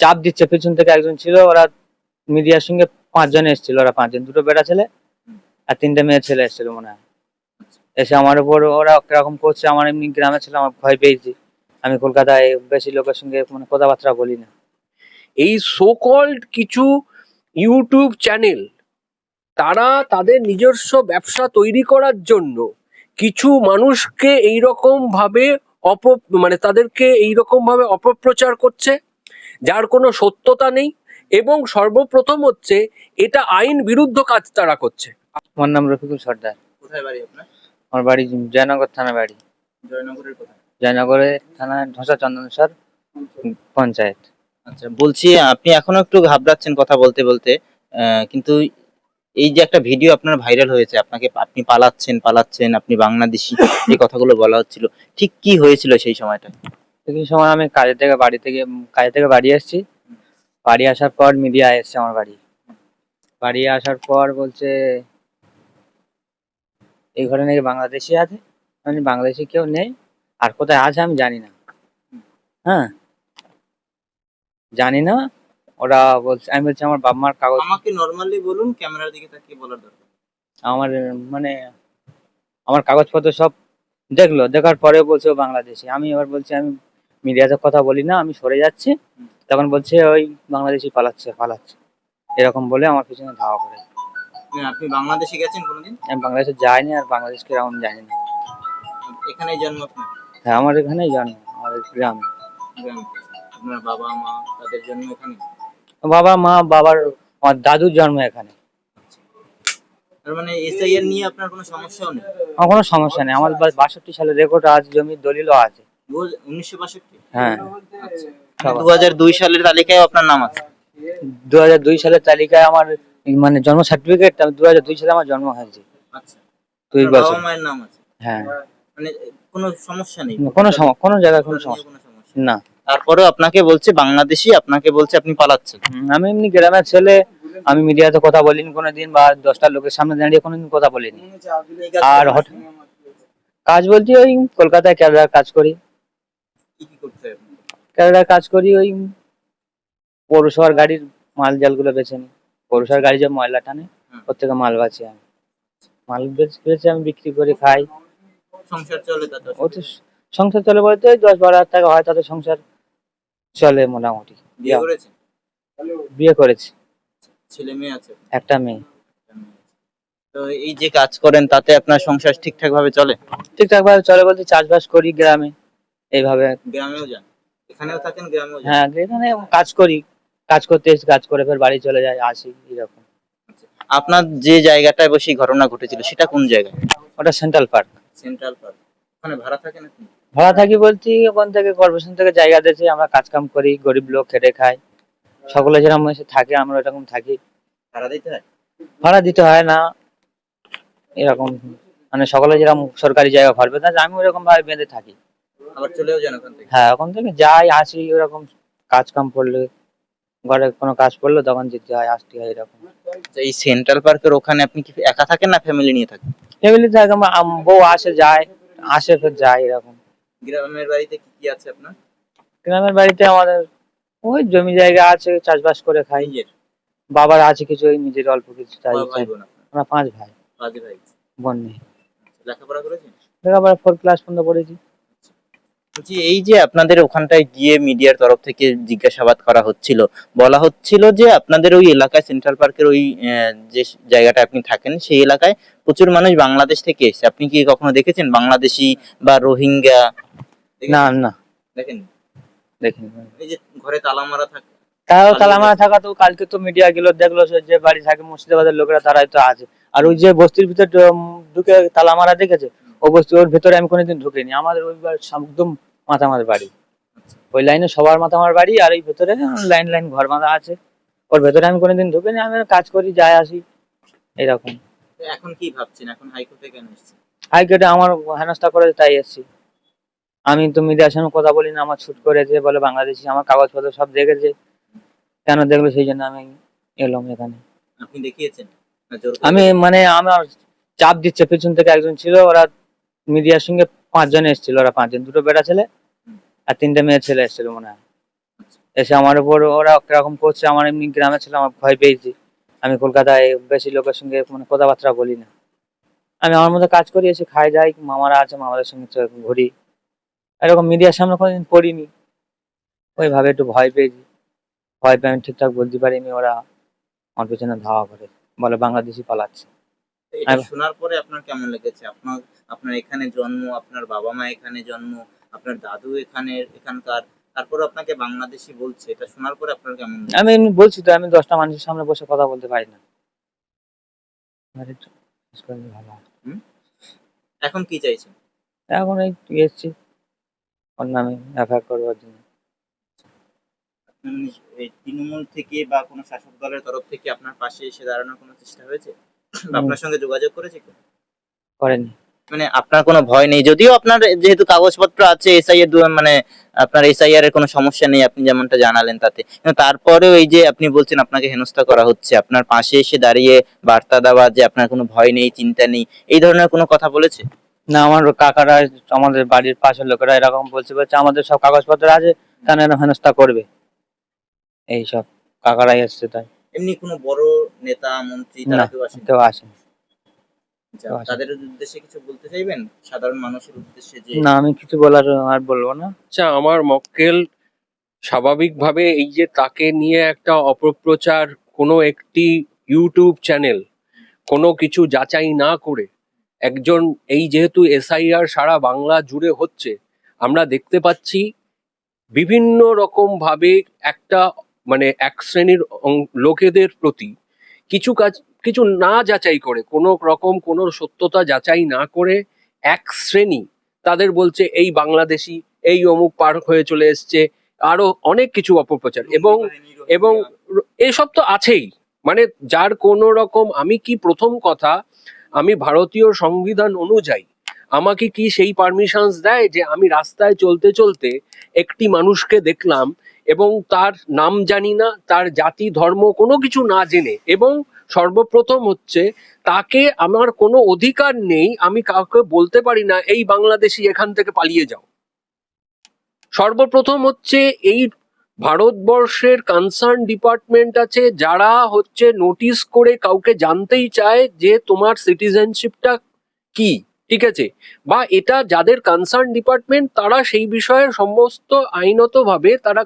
চাপ দিচ্ছে, পেছন থেকে একজন ছিল, ওরা মিডিয়ার সঙ্গে পাঁচজন এসেছিল, ওরা পাঁচজন, দুটো বেটা ছেলে আর তিনটে মেয়ে ছেলে এসেছিল মনে হয়। এসে আমার উপর ওরা কীরকম করছে, আমার এমনি গ্রামে ছিল আমার ভয় পেয়েছি। আমি কলকাতায় বেশি লোকের সঙ্গে মানে কথাবার্তা বলি না। এই সো কল্ড কিছু ইউটিউব চ্যানেল তারা তাদের নিজস্ব ব্যবসা তৈরি করার জন্য কিছু মানুষকে এইরকম ভাবে অপ মানে তাদেরকে এইরকম ভাবে অপপ্রচার করছে? যার কোনো সত্যতা নেই এবং সর্বপ্রথম হচ্ছে এটা আইন বিরুদ্ধ কাজ তারা করছে। আমার নাম রফিকুল সর্দার। কোথায় বাড়ি আপনার? আমার বাড়ি জয়নগর থানা বাড়ি। জয়নগরের কোথায়? জয়নগরের থানা ঢোসা চন্দনেশ্বর পঞ্চায়েত। আচ্ছা বলছি আপনি এখনও একটু ঘাবড়াচ্ছেন কথা বলতে বলতে আহ, কিন্তু এই যে একটা ভিডিও আপনার ভাইরাল হয়েছে আপনাকে আপনি পালাচ্ছেন পালাচ্ছেন আপনি বাংলাদেশি এই কথাগুলো বলা হচ্ছিল ঠিক কি হয়েছিল সেই সময়টা? সেই সময় আমি কাজের থেকে বাড়ি থেকে কাজের থেকে বাড়ি এসেছি। বাড়ি আসার পর মিডিয়া এসছে আমার বাড়ি। বাড়ি আসার পর বলছে এই ঘরে নাকি বাংলাদেশি আছে? মানে বাংলাদেশি কেউ নেই? আর কোথায় আছে আমি জানি না। হ্যাঁ? জানি না। ওরা বলছে আমি বলছি আমার বাবা মার কাগজ আমাকে নরমালি বলুন ক্যামেরার দিকে তাকিয়ে বলার দরকার। আমার মানে আমার কাগজপত্র সব দেখল। দেখার পরেও বলছে ও বাংলাদেশি। আমি এবার বলছি আমি মিডিয়াতে কথা বলি না আমি সরে যাচ্ছি। তখন বলছে ওই বাংলাদেশি পালাচ্ছে পালাচ্ছে। এরকম বলে আমার পিছনে ধাওয়া করে। আপনি বাংলাদেশে গেছেন কোনোদিন? আমি বাংলাদেশে যাইনি আর বাংলাদেশ কীরকম জানি না এখানেই জন্ম হ্যাঁ আমার এখানেই জন্ম আমাদের গ্রামে। আপনার বাবা মা তাদের জন্য এখানে? বাবা মা বাবার আমার দাদুর জন্ম এখানে। মানে এসআই নিয়ে আপনার কোনো সমস্যাও নেই? আমার কোনো সমস্যা নেই আমার বাষট্টি সালে রেকর্ড আছে জমির দলিলও আছে। উনিশশো বাষট্টি। হ্যাঁ। দু হাজার দুই সালের তালিকায় আপনার নাম আছে? দু হাজার দুই সালের তালিকায় আমার মানে জন্ম সার্টিফিকেট দু হাজার দুই সালে আমার জন্ম হয়েছে। আচ্ছা। দুই বছর। মায়ের নাম আছে? হ্যাঁ। মানে কোনো সমস্যা নেই? কোনো কোনো জায়গায় কোনো সমস্যা। সমস্যা? না। তারপরেও আপনাকে বলছে বাংলাদেশি আপনাকে বলছে আপনি পালাচ্ছেন। আমি এমনি গ্রামের ছেলে আমি মিডিয়াতে কথা বলিনি কোনোদিন বা দশটা লোকের সামনে দাঁড়িয়ে কোনোদিন কথা বলিনি। আর হঠাৎ কাজ বলতে ওই কলকাতায় কাজ করি। কি কি করতে হবে কাজ করি ওই পৌরসভার গাড়ির মাল জালগুলো বেছে নিই। পৌরসভার গাড়ি যে ময়লা টানে হুম। ওর থেকে মাল বাঁচি আমি। মাল বেচে আমি বিক্রি করে খাই। সংসার চলে তাতে ও তো সংসার চলে বলতে ওই দশ বারো হাজার টাকা হয় তাতে সংসার চলে মোটামুটি। বিয়ে করেছেন বিয়ে করেছি। ছেলে মেয়ে আছে? একটা মেয়ে। তো এই যে কাজ করেন তাতে আপনার সংসার ঠিকঠাক ভাবে চলে? ঠিকঠাক ভাবে চলে বলতে চাষবাস করি গ্রামে। এইভাবে গ্রামেও যান? এখানেও থাকেন গ্রামেও হ্যাঁ এখানে কাজ করি কাজ করতে এসে কাজ করে ফের বাড়ি চলে যায় আসি এরকম আপনার যে জায়গাটায় বসে ঘটনা ঘটেছিল সেটা কোন জায়গায়? ওটা সেন্ট্রাল পার্ক সেন্ট্রাল পার্ক ওখানে ভাড়া থাকেন আপনি ভাড়া থাকি বলছি ওখান থেকে কর্পোরেশন থেকে জায়গা দিয়েছে আমরা কাজ কাম করি গরিব লোক খেটে খাই সকলে যেরকম এসে থাকে আমরা এরকম থাকি। ভাড়া দিতে হয়? ভাড়া দিতে হয় না এরকম। মানে সকলে যেরকম সরকারি জায়গা ঘর বেঁধে আছে, আমি ওরকম ভাবে বেঁধে থাকি। আবার চলেও যান ওখান থেকে। হ্যাঁ ওখান থেকে যাই আসি ওরকম কাজ কাম পড়লে ঘরে কোনো কাজ পড়লে তখন যেতে হয় আসতে হয় এরকম। আচ্ছা, এই সেন্ট্রাল পার্কের ওখানে আপনি কি একা থাকেন না ফ্যামিলি নিয়ে থাকেন? ফ্যামিলি থাকে আমার আম- বউ আসে যায় আসে ফের যায় এরকম। গ্রামের বাড়িতে কি কি আছে আপনার? গ্রামের বাড়িতে আমাদের ওই জমি জায়গা আছে চাষবাস করে খাই। নিজের? বাবার আছে কিছু ওই নিজের অল্প কিছু চাই কয় ভাই বোন আপনার? আমরা পাঁচ ভাই। পাঁচ ভাই। বোন নেই। লেখাপড়া করেছেন? লেখাপড়া ফোর ক্লাস পর্যন্ত পড়েছি। বলছি এই যে আপনাদের ওখানটায় গিয়ে মিডিয়ার তরফ থেকে জিজ্ঞাসাবাদ করা হচ্ছিল বলা হচ্ছিল যে আপনাদের ওই এলাকায় সেন্ট্রাল পার্কের ওই যে জায়গাটা আপনি থাকেন সেই এলাকায় প্রচুর মানুষ বাংলাদেশ থেকে এসেছে। আপনি কি কখনো দেখেছেন বাংলাদেশি বা রোহিঙ্গা? না না। দেখেন দেখিনি এই যে ঘরে তালা মারা থাকে। তাও তালামারা থাকা তো কালকে তো মিডিয়া গুলো দেখল যে বাড়ি থাকে মুর্শিদাবাদের লোকেরা তারাই তো আছে। আর ওই যে বস্তির ভিতর ঢুকে তালামারা দেখেছে? ও বস্তি ওর ভেতরে আমি কোনোদিন ঢুকিনি। আমাদের ওই একদম মাথামার বাড়ি। ওই লাইনে সবার মাথামার বাড়ি আর এই ভেতরে লাইন লাইন ঘর বাঁধা আছে। ওর ভেতরে আমি কোনোদিন ঢুকিনি আমি কাজ করি যাই আসি। এরকম এখন কি ভাবছেন? এখন হাইকোর্টে কেন এসেছেন? হাইকোর্টে আমার হেনস্থা করে তাই এসেছি। আমি তো মিডিয়ার সঙ্গে কথা বলি না আমার ছুট করেছে বলে বাংলাদেশি আমার কাগজপত্র সব দেখেছে। কেন দেখল সেই জন্য আমি এলাম এখানে। আপনি দেখিয়েছেন? আমি মানে আমার চাপ দিচ্ছে পেছন থেকে একজন ছিল ওরা মিডিয়ার সঙ্গে পাঁচজন এসেছিল ওরা পাঁচজন দুটো বেটা ছেলে। আর তিনটে মেয়ে ছেলে এসেছিল মনে হয়। এসে আমার উপর ওরা কীরকম করছে, আমার এমনি গ্রামে ছিলাম আমার ভয় পেয়েছি। আমি কলকাতায় বেশি লোকের সঙ্গে মানে কথাবার্তা বলি না। আমি আমার মতো কাজ করি, এসে খাই, যাই, মামারা আছে, মামাদের সঙ্গে ঘুরি। এরকম মিডিয়ার সামনে কোনোদিন পড়িনি। ওইভাবে একটু ভয় পেয়েছি। ভয় পেয়ে আমি ঠিকঠাক বলতে পারিনি, ওরা আমার পেছনে ধাওয়া করে, বলে বাংলাদেশি পালাচ্ছে। শোনার পরে আপনার কেমন লেগেছে? আপনার আপনার এখানে জন্ম, আপনার বাবা মা এখানে জন্ম আপনার দাদু এখানে এখানকার তারপরে আপনাকে বাংলাদেশি বলছে এটা শোনার পরে আপনার কেমন আমি বলছি তো আমি দশটা মানুষের সামনে বসে কথা বলতে পারি না। এখন কি চাইছেন? এখন এই এসছি ওর নামে এফআইআর করবার জন্য। তৃণমূল থেকে বা কোনো শাসক দলের তরফ থেকে আপনার পাশে এসে দাঁড়ানোর কোনো চেষ্টা হয়েছে? আপনার সঙ্গে যোগাযোগ করেছে কেউ? করেনি। মানে আপনার কোনো ভয় নেই? যদিও আপনার যেহেতু কাগজপত্র আছে এসআই এর মানে আপনার এসআইআর এর কোনো সমস্যা নেই আপনি যেমনটা জানালেন তাতে। তারপরেও এই যে আপনি বলছেন আপনাকে হেনস্থা করা হচ্ছে আপনার পাশে এসে দাঁড়িয়ে বার্তা দেওয়া যে আপনার কোনো ভয় নেই চিন্তা নেই এই ধরনের কোনো কথা বলেছে? না আমার কাকারা আমাদের বাড়ির পাশের লোকেরা এরকম বলছে বলছে আমাদের সব কাগজপত্র আছে কেন এরকম হেনস্থা করবে। এইসব কাকারাই আসছে তাই। এমনি কোনো বড় নেতা মন্ত্রী তারা কেউ আসেন। তাদের উদ্দেশ্যে কিছু বলতে চাইবেন? সাধারণ মানুষের উদ্দেশ্যে যে না আমি কিছু বলার আর বলব না। আচ্ছা আমার মক্কেল স্বাভাবিকভাবে এই যে তাকে নিয়ে একটা অপপ্রচার কোনো একটি ইউটিউব চ্যানেল কোনো কিছু যাচাই না করে একজন এই যেহেতু এসআইআর সারা বাংলা জুড়ে হচ্ছে আমরা দেখতে পাচ্ছি বিভিন্ন রকম ভাবে একটা মানে এক শ্রেণির অং- লোকেদের প্রতি কিছু কাজ কিছু না যাচাই করে কোনো রকম কোনো সত্যতা যাচাই না করে এক শ্রেণি তাদের বলছে এই বাংলাদেশি এই অমুক পার হয়ে চলে এসছে। আরও অনেক কিছু অপপ্রচার এবং এবং এসব তো আছেই। মানে যার কোনো রকম আমি কি প্রথম কথা আমি ভারতীয় সংবিধান অনুযায়ী আমাকে কি সেই পারমিশনস দেয় যে আমি রাস্তায় চলতে চলতে একটি মানুষকে দেখলাম এবং তার নাম জানি না তার জাতি ধর্ম কোনো কিছু না জেনে এবং সর্বপ্রথম হচ্ছে তাকে আমার কোনো অধিকার নেই, আমি কাউকে বলতে পারি না, এই বাংলাদেশি এখান থেকে পালিয়ে যাও। সর্বপ্রথম হচ্ছে এই ভারতবর্ষের কনসার্ন ডিপার্টমেন্ট আছে, যারা হচ্ছে নোটিশ করে কাউকে জানতেই চায় যে তোমার সিটিজেনশিপটা কি, ঠিক আছে? বা এটা যাদের কনসার্ন ডিপার্টমেন্ট তারা সেই বিষয়ে সমস্ত আইনতভাবে তারা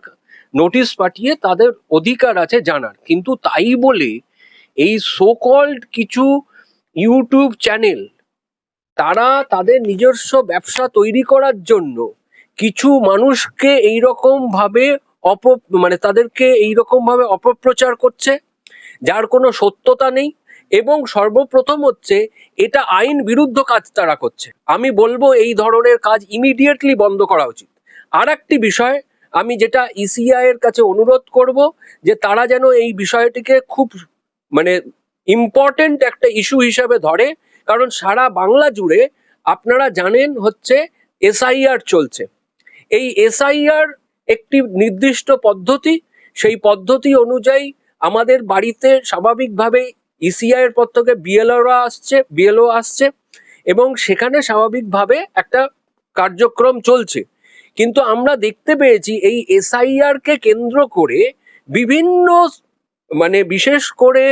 নোটিশ পাঠিয়ে তাদের অধিকার আছে জানার। কিন্তু তাই বলে এই সোকল্ড কিছু ইউটিউব চ্যানেল তারা তাদের নিজস্ব ব্যবসা তৈরি করার জন্য কিছু মানুষকে এইরকম ভাবে অপ মানে তাদেরকে এইরকম ভাবে অপপ্রচার করছে, যার কোনো সত্যতা নেই, এবং সর্বপ্রথম হচ্ছে এটা আইন বিরুদ্ধ কাজ তারা করছে। আমি বলব এই ধরনের কাজ ইমিডিয়েটলি বন্ধ করা উচিত। আর একটি বিষয়, আমি যেটা ইসিআই এর কাছে অনুরোধ করব যে তারা যেন এই বিষয়টিকে খুব মানে ইম্পর্টেন্ট একটা ইস্যু হিসাবে ধরে, কারণ সারা বাংলা জুড়ে আপনারা জানেন হচ্ছে এসআইআর চলছে। এই এসআইআর একটি নির্দিষ্ট পদ্ধতি, সেই পদ্ধতি অনুযায়ী আমাদের বাড়িতে স্বাভাবিকভাবে ইসিআই এর পর থেকে বিএলওরা আসছে বিএলও আসছে এবং সেখানে স্বাভাবিকভাবে একটা কার্যক্রম চলছে। কিন্তু আমরা দেখতে পেয়েছি এই এসআইআর কে কেন্দ্র করে বিভিন্ন মানে বিশেষ করে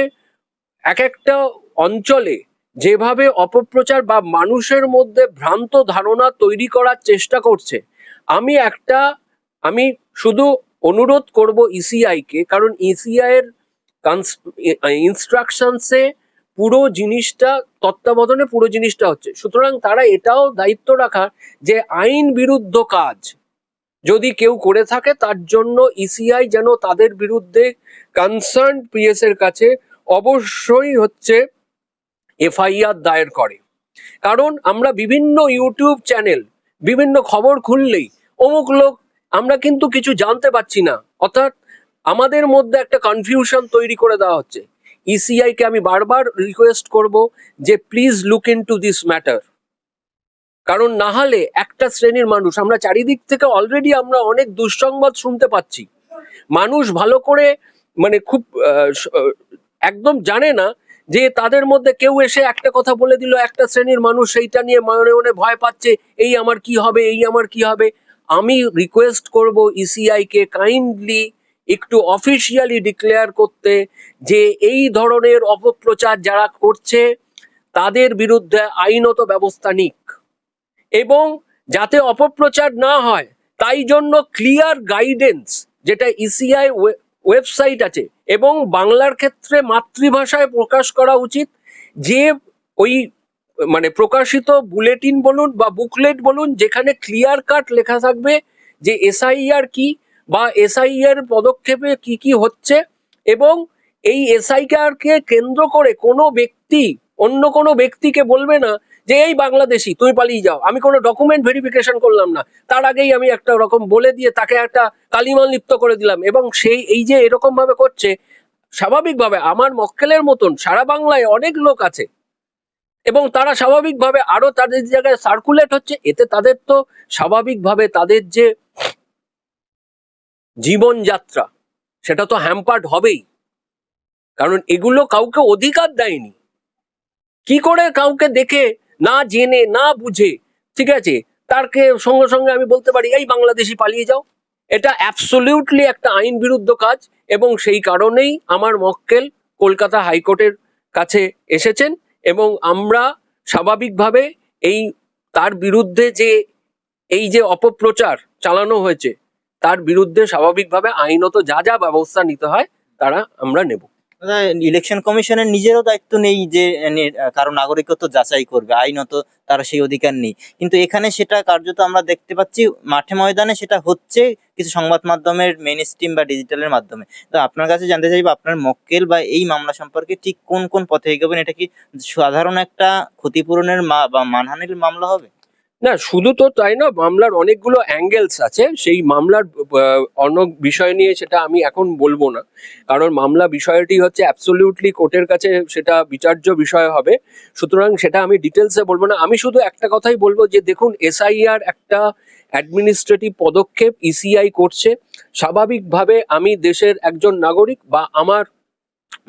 এক একটা অঞ্চলে যেভাবে অপপ্রচার বা মানুষের মধ্যে ভ্রান্ত ধারণা তৈরি করার চেষ্টা করছে, আমি একটা, আমি শুধু অনুরোধ করব ইসিআই কে, কারণ ইসিআই এর ইনস্ট্রাকশনসে পুরো জিনিসটা, তত্ত্বাবধানে পুরো জিনিসটা হচ্ছে। সুতরাং তারা এটাও দায়িত্ব রাখা যে আইন বিরুদ্ধ কাজ। যদি কেউ করে থাকে, তার জন্য ইসিআই যেন তাদের বিরুদ্ধে কনসার্ন পিএস এর কাছে অবশ্যই হচ্ছে এফআইআর দায়ের করে। কারণ আমরা বিভিন্ন ইউটিউব চ্যানেল, বিভিন্ন খবর খুললেই অমুক লোক, আমরা কিন্তু কিছু জানতে পারছি না। অর্থাৎ আমাদের মধ্যে একটা কনফিউশন তৈরি করে দেওয়া হচ্ছে। ইসিআই কে আমি বারবার রিকোয়েস্ট করব যে please look into this matter কারণ না হলে একটা শ্রেণির মানুষ, আমরা চারিদিক থেকে অলরেডি আমরা অনেক দুঃসংবাদ শুনতে পাচ্ছি। মানুষ ভালো করে মানে খুব একদম জানে না যে তাদের মধ্যে কেউ এসে একটা কথা বলে দিল, একটা শ্রেণির মানুষ সেইটা নিয়ে মনে মনে ভয় পাচ্ছে, এই আমার কি হবে, এই আমার কি হবে? আমি রিকোয়েস্ট করব ইসিআই কে কাইন্ডলি একটু অফিসিয়ালি ডিক্লেয়ার করতে যে এই ধরনের অপপ্রচার যারা করছে, তাদের বিরুদ্ধে আইনত ব্যবস্থা নিক। এবং যাতে অপপ্রচার না হয়, তাই জন্য ক্লিয়ার গাইডেন্স যেটা E ইসিআই ওয়েবসাইট আছে এবং বাংলার ক্ষেত্রে মাতৃভাষায় প্রকাশ করা উচিত যে ওই মানে প্রকাশিত বুলেটিন বলুন বা বুকলেট বলুন, যেখানে ক্লিয়ার কাট লেখা থাকবে যে এসআইআর কি বা এসআইআর পদক্ষেপে কি কি হচ্ছে এবং এই এসআইআর কে কেন্দ্র করে কোনো ব্যক্তি, অন্য কোনো ব্যক্তিকে বলবে না যে এই বাংলাদেশি, তুমি পালিয়ে যাও। আমি কোনো ডকুমেন্ট ভেরিফিকেশন করলাম না। তার আগেই আমি একটা রকম বলে দিয়ে তাকে একটা কালিমাল লিপ্ত করে দিলাম। এবং সেই, এই যে এরকম ভাবে করছে, স্বাভাবিকভাবে আমার মক্কেলের মতন সারা বাংলায় অনেক লোক আছে। এবং তারা স্বাভাবিকভাবে আরও তাদের জায়গায় সার্কুলেট হচ্ছে। এতে তাদের তো স্বাভাবিকভাবে তাদের যে জীবনযাত্রা, সেটা তো হ্যাম্পার্ড হবেই। কারণ এগুলো কাউকে অধিকার দেয়নি। কি করে কাউকে দেখে না জেনে, না বুঝে, ঠিক আছে? তারকে সঙ্গে সঙ্গে আমি বলতে পারি, এই বাংলাদেশি পালিয়ে যাও। এটা অ্যাবসলিউটলি একটা আইন বিরুদ্ধ কাজ এবং সেই কারণেই আমার মক্কেল কলকাতা হাইকোর্টের কাছে এসেছেন এবং আমরা স্বাভাবিকভাবে এই, তার বিরুদ্ধে যে, এই যে অপপ্রচার চালানো হয়েছে, তার বিরুদ্ধে স্বাভাবিকভাবে আইনত যা যা ব্যবস্থা নিতে হয়, তারা আমরা নেব। ইলেকশন কমিশনের নিজেরও দায়িত্ব নেই যে কারও নাগরিকত্ব যাচাই করবে, আইনত তার সেই অধিকার নেই। কিন্তু এখানে সেটা কার্যত আমরা দেখতে পাচ্ছি, মাঠে ময়দানে সেটা হচ্ছে কিছু সংবাদ মাধ্যমের মেন স্ট্রিম বা ডিজিটালের মাধ্যমে। তো আপনার কাছে জানতে চাইব, আপনার মক্কেল বা এই মামলা সম্পর্কে ঠিক কোন কোন পথে এগোবেন? এটা কি সাধারণ একটা ক্ষতিপূরণের মা বা মানহানির মামলা হবে? না, শুধু তো তাই না, মামলার অনেকগুলো অ্যাঙ্গেলস আছে। সেই মামলার অনেক বিষয় নিয়ে সেটা আমি এখন বলব না। কারণ মামলা বিষয়টি হচ্ছে অ্যাবসলিউটলি কোর্টের কাছে সেটা বিচার্য বিষয় হবে। সুতরাং সেটা আমি ডিটেলসে বলব না। আমি শুধু একটা কথাই বলব যে দেখুন এসআইআর একটা অ্যাডমিনিস্ট্রেটিভ পদক্ষেপ ইসিআই করছে। স্বাভাবিকভাবে আমি দেশের একজন নাগরিক বা আমার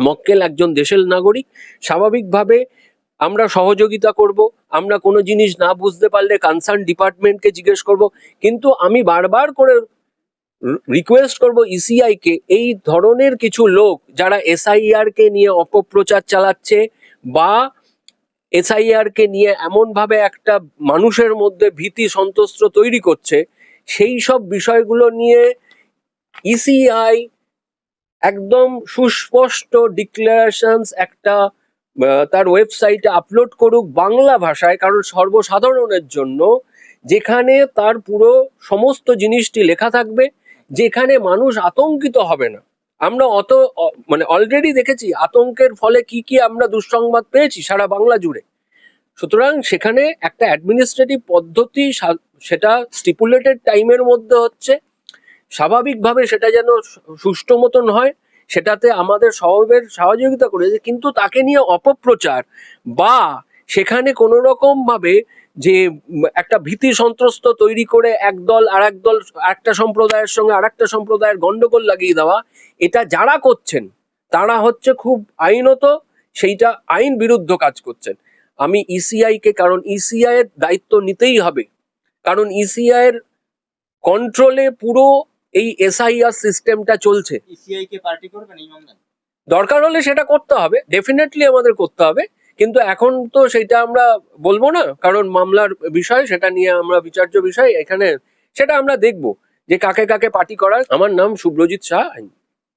মক্কেল একজন দেশের নাগরিক। স্বাভাবিকভাবে আমরা সহযোগিতা করব, আমরা কোনো জিনিস না বুঝতে পারলে কনসার্ন ডিপার্টমেন্টকে জিজ্ঞেস করব, কিন্তু আমি বারবার করে রিকোয়েস্ট করব ইসিআই কে, এই ধরনের কিছু লোক যারা এসআইআর কে নিয়ে অপপ্রচার চালাচ্ছে বা এসআইআর কে নিয়ে এমন ভাবে একটা মানুষের মধ্যে ভীতি, সন্ত্রস্ত তৈরি করছে, সেই সব বিষয়গুলো নিয়ে ইসিআই একদম সুস্পষ্ট ডিক্লারেশনস একটা তার ওয়েবসাইটে আপলোড করুক বাংলা ভাষায়, কারণ সর্বসাধারণের জন্য যেখানে তার পুরো সমস্ত জিনিসটি লেখা থাকবে, যেখানে মানুষ আতঙ্কিত হবে না। আমরা অত মানে অলরেডি দেখেছি আতঙ্কের ফলে কি কি আমরা দুঃসংবাদ পেয়েছি সারা বাংলা জুড়ে। সুতরাং সেখানে একটা অ্যাডমিনিস্ট্রেটিভ পদ্ধতি সেটা স্টিপুলেটেড টাইমের মধ্যে হচ্ছে। স্বাভাবিকভাবে সেটা যেন সুষ্ঠু মতন হয় সেটাতে আমাদের সহবের সহযোগিতা করেছে, কিন্তু তাকে নিয়ে অপপ্রচার বা সেখানে কোনো রকম ভাবে যে একটা ভীতি সন্ত্রস্ত তৈরি করে একদল আর দল একটা সম্প্রদায়ের সঙ্গে আর একটা সম্প্রদায়ের গন্ডগোল লাগিয়ে দেওয়া, এটা যারা করছেন, তারা হচ্ছে খুব আইনত সেইটা আইন বিরুদ্ধ কাজ করছেন। আমি ইসিআই কে, কারণ ইসিআই এর দায়িত্ব নিতেই হবে। কারণ ইসিআই এর কন্ট্রোলে পুরো এই এসআইআর সিস্টেমটা চলছে। মামলায়? দরকার হলে সেটা করতে হবে ডেফিনেটলি আমাদের করতে হবে কিন্তু এখন তো সেটা আমরা বলব না কারণ মামলার বিষয় সেটা নিয়ে আমরা বিচার্য বিষয় এখানে সেটা আমরা দেখব যে কাকে কাকে পার্টি করার আমার নাম শুভ্রজিৎ শাহ আইন